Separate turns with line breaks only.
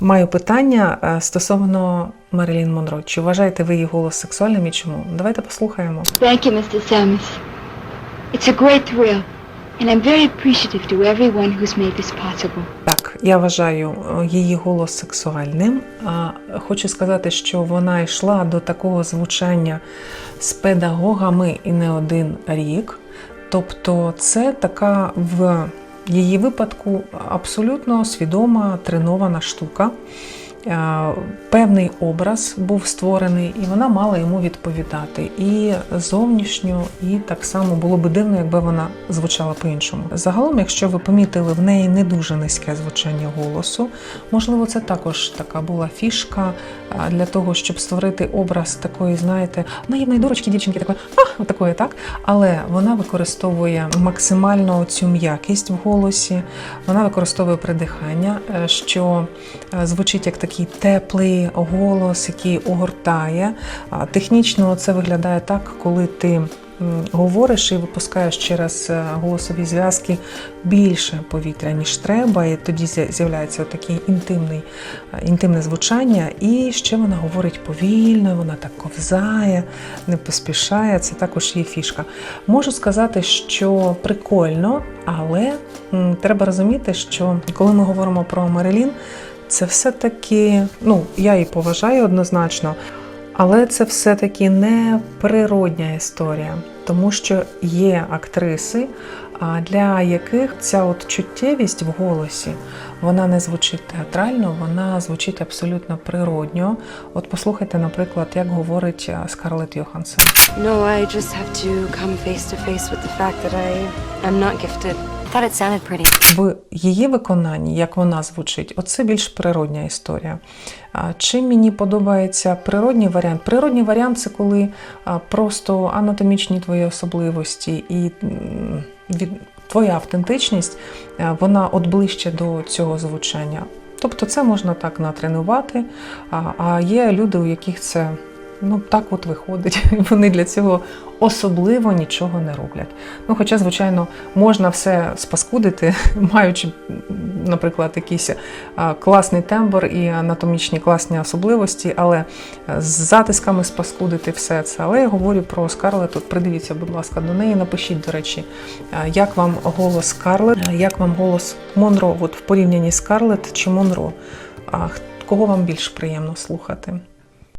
Маю питання е, стосовно Марилін Монро. Чи вважаєте ви її голос сексуальним і чому? Давайте послухаємо.
Thank you, Mr. Samus. It's a great thrill, and I'm very appreciative to everyone who's made this possible.
Так, я вважаю е, її голос сексуальним. А хочу сказати, що вона йшла до такого звучання з педагогами і не один рік. Тобто, це така в її випадку абсолютно свідома тренована штука. Певний образ був створений, і вона мала йому відповідати і зовнішньо, і так само було би дивно, якби вона звучала по-іншому. Загалом, якщо ви помітили, в неї не дуже низьке звучання голосу. Можливо, це також така була фішка для того, щоб створити образ такої, знаєте, наївної дурочки, дівчинки, такої, а, отакої, так. Але вона використовує максимально цю м'якість в голосі, вона використовує придихання, е, що е, звучить як такий теплий голос, який огортає. Технічно це виглядає так, коли ти говориш і випускаєш через е, голосові зв'язки більше повітря, ніж треба, і тоді з'являється такий інтимний, е, інтимне звучання. І ще вона говорить повільно, вона так ковзає, не поспішає. Це також її фішка. Можу сказати, що прикольно, але треба розуміти, що коли ми говоримо про Марилін, це все-таки, ну, я її поважаю однозначно, але це все-таки не природня історія, тому що є актриси, для яких ця от чуттєвість в голосі вона не звучить театрально, вона звучить абсолютно природньо. От послухайте, наприклад, як говорить Скарлетт Йоханссон.
No, I just have to come face to face with the fact that I am not gifted.
В її виконанні, як вона звучить, оце більш природня історія. Чим мені подобається природній варіант? Природній варіант це коли просто анатомічні твої особливості і від, твоя автентичність, вона от ближче до цього звучання. Тобто це можна так натренувати, а є люди, у яких це ну так от виходить. Вони для цього особливо нічого не роблять. Ну, хоча, звичайно, можна все спаскудити, маючи, наприклад, якийсь класний тембр і анатомічні класні особливості, але е, з затисками спаскудити все це. Але я говорю про Скарлет. От придивіться, будь ласка, до неї. Напишіть, до речі, як вам голос Скарлет, як вам голос Монро, от в порівнянні з Скарлет чи Монро. Кого вам більш приємно слухати?